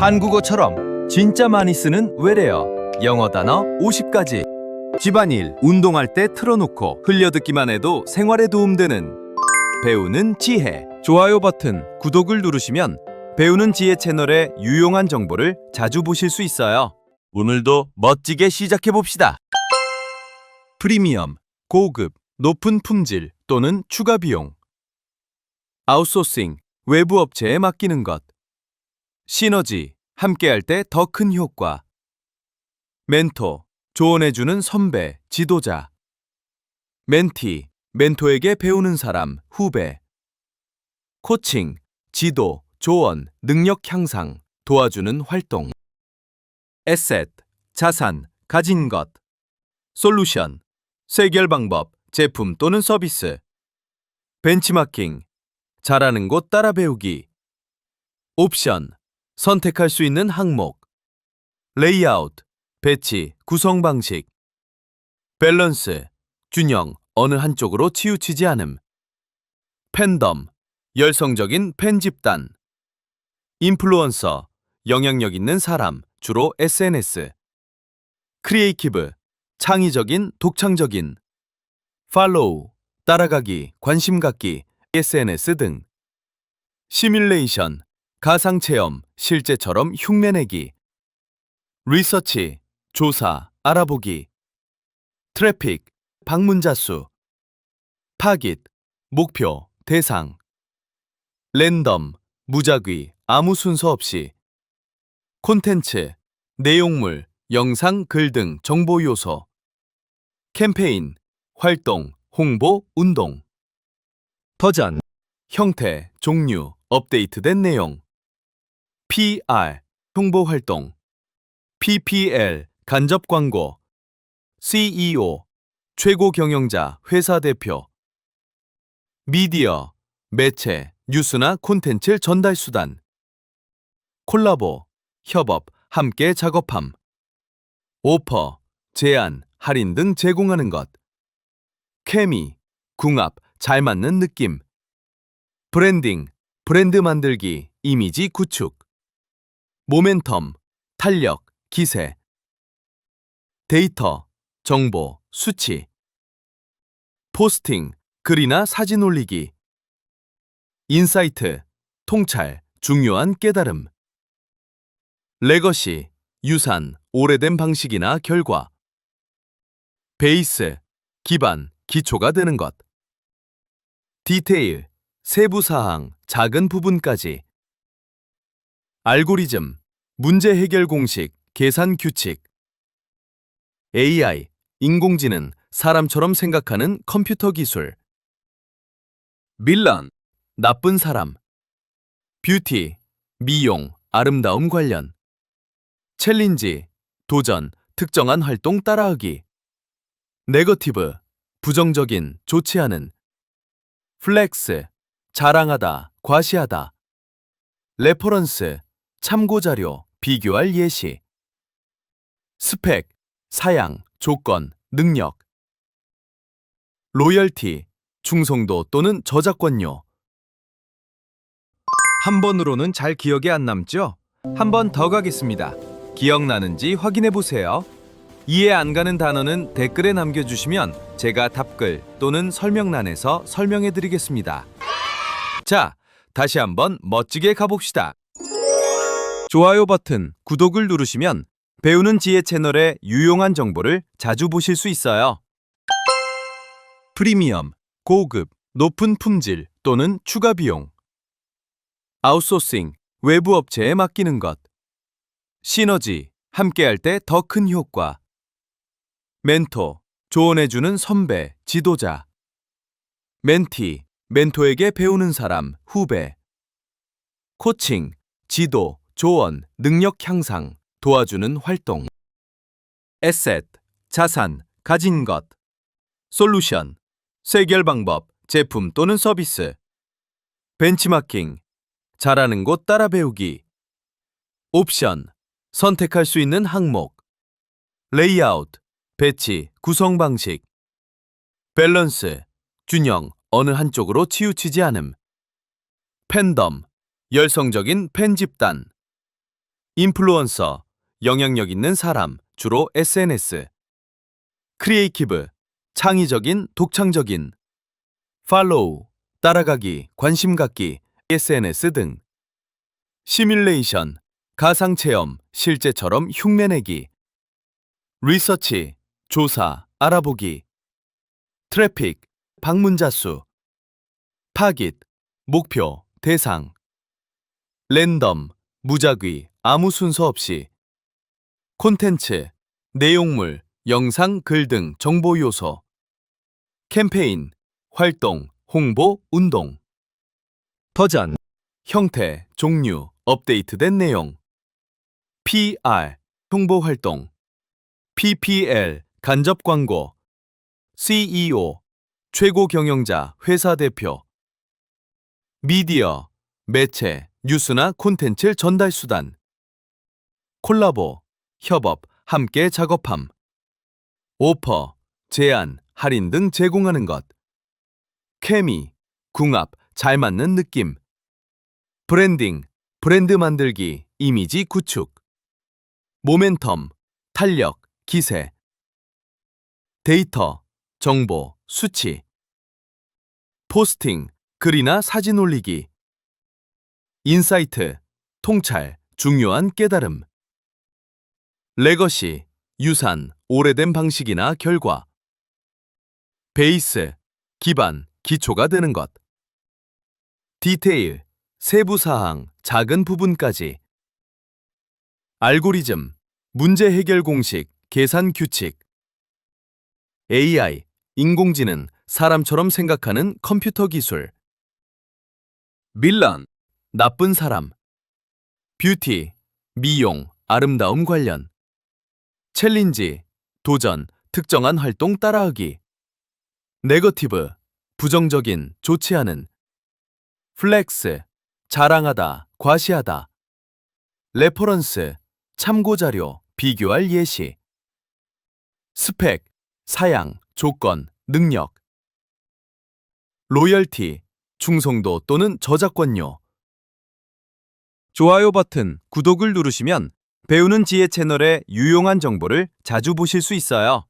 한국어처럼 진짜 많이 쓰는 외래어 영어 단어 50가지. 집안일, 운동할 때 틀어놓고 흘려듣기만 해도 생활에 도움되는. 배우는 지혜. 좋아요 버튼, 구독을 누르시면 배우는 지혜 채널의 유용한 정보를 자주 보실 수 있어요. 오늘도 멋지게 시작해 봅시다. 프리미엄, 고급, 높은 품질 또는 추가 비용. 아웃소싱, 외부 업체에 맡기는 것 시너지, 함께할 때 더 큰 효과. 멘토, 조언해주는 선배, 지도자. 멘티, 멘토에게 배우는 사람, 후배. 코칭, 지도, 조언, 능력 향상, 도와주는 활동. 에셋, 자산, 가진 것. 솔루션, 해결 방법, 제품 또는 서비스. 벤치마킹, 잘하는 곳 따라 배우기. 옵션, 선택할 수 있는 항목. 레이아웃, 배치, 구성 방식. 밸런스, 균형, 어느 한쪽으로 치우치지 않음. 팬덤, 열성적인 팬 집단. 인플루언서, 영향력 있는 사람, 주로 SNS. 크리에이티브, 창의적인, 독창적인. 팔로우, 따라가기, 관심 갖기, SNS 등. 시뮬레이션, 가상체험, 실제처럼 흉내내기. 리서치, 조사, 알아보기. 트래픽, 방문자 수. 타깃, 목표, 대상. 랜덤, 무작위, 아무 순서 없이. 콘텐츠, 내용물, 영상, 글 등 정보 요소. 캠페인, 활동, 홍보, 운동. 버전, 형태, 종류, 업데이트된 내용. PR, 홍보 활동. PPL, 간접 광고. CEO, 최고 경영자, 회사 대표. 미디어, 매체, 뉴스나 콘텐츠 전달 수단. 콜라보, 협업, 함께 작업함. 오퍼, 제안, 할인 등 제공하는 것. 케미, 궁합, 잘 맞는 느낌. 브랜딩, 브랜드 만들기, 이미지 구축. 모멘텀, 탄력, 기세. 데이터, 정보, 수치. 포스팅, 글이나 사진 올리기. 인사이트, 통찰, 중요한 깨달음. 레거시, 유산, 오래된 방식이나 결과. 베이스, 기반, 기초가 되는 것. 디테일, 세부 사항, 작은 부분까지. 알고리즘, 문제 해결 공식, 계산 규칙. AI, 인공지능, 사람처럼 생각하는 컴퓨터 기술. 빌런, 나쁜 사람. 뷰티, 미용, 아름다움 관련. 챌린지, 도전, 특정한 활동 따라하기. 네거티브, 부정적인, 좋지 않은. 플렉스, 자랑하다, 과시하다. 레퍼런스, 참고자료, 비교할 예시. 스펙, 사양, 조건, 능력. 로열티, 충성도 또는 저작권료. 한 번으로는 잘 기억에 안 남죠? 한 번 더 가겠습니다. 기억나는지 확인해 보세요. 이해 안 가는 단어는 댓글에 남겨주시면 제가 답글 또는 설명란에서 설명해 드리겠습니다. 자, 다시 한번 멋지게 가봅시다. 좋아요 버튼, 구독을 누르시면 배우는 지혜 채널의 유용한 정보를 자주 보실 수 있어요. 프리미엄, 고급, 높은 품질 또는 추가 비용. 아웃소싱, 외부 업체에 맡기는 것. 시너지, 함께할 때 더 큰 효과. 멘토, 조언해주는 선배, 지도자. 멘티, 멘토에게 배우는 사람, 후배. 코칭, 지도, 조언, 능력 향상, 도와주는 활동. 에셋, 자산, 가진 것. 솔루션, 해결 방법, 제품 또는 서비스. 벤치마킹, 잘하는 곳 따라 배우기. 옵션, 선택할 수 있는 항목. 레이아웃, 배치, 구성 방식. 밸런스, 균형, 어느 한쪽으로 치우치지 않음. 팬덤, 열성적인 팬 집단. 인플루언서, 영향력 있는 사람, 주로 SNS. 크리에이티브, 창의적인, 독창적인. 팔로우, 따라가기, 관심 갖기, SNS 등. 시뮬레이션, 가상 체험, 실제처럼 흉내내기. 리서치, 조사, 알아보기. 트래픽, 방문자 수. 타깃, 목표, 대상. 랜덤, 무작위, 아무 순서 없이. 콘텐츠, 내용물, 영상, 글 등 정보 요소. 캠페인, 활동, 홍보, 운동. 버전, 형태, 종류, 업데이트된 내용. PR, 홍보 활동. PPL, 간접 광고. CEO, 최고 경영자, 회사 대표. 미디어, 매체, 뉴스나 콘텐츠 전달 수단. 콜라보, 협업, 함께 작업함. 오퍼, 제안, 할인 등 제공하는 것. 케미, 궁합, 잘 맞는 느낌. 브랜딩, 브랜드 만들기, 이미지 구축. 모멘텀, 탄력, 기세. 데이터, 정보, 수치. 포스팅, 글이나 사진 올리기. 인사이트, 통찰, 중요한 깨달음. 레거시, 유산, 오래된 방식이나 결과. 베이스, 기반, 기초가 되는 것. 디테일, 세부 사항, 작은 부분까지. 알고리즘, 문제 해결 공식, 계산 규칙. AI, 인공지능, 사람처럼 생각하는 컴퓨터 기술. 빌런, 나쁜 사람. 뷰티, 미용, 아름다움 관련. 챌린지, 도전, 특정한 활동 따라하기. 네거티브, 부정적인, 좋지 않은. 플렉스, 자랑하다, 과시하다. 레퍼런스, 참고자료, 비교할 예시. 스펙, 사양, 조건, 능력. 로열티, 충성도 또는 저작권료. 좋아요 버튼, 구독을 누르시면 배우는 지혜 채널의 유용한 정보를 자주 보실 수 있어요.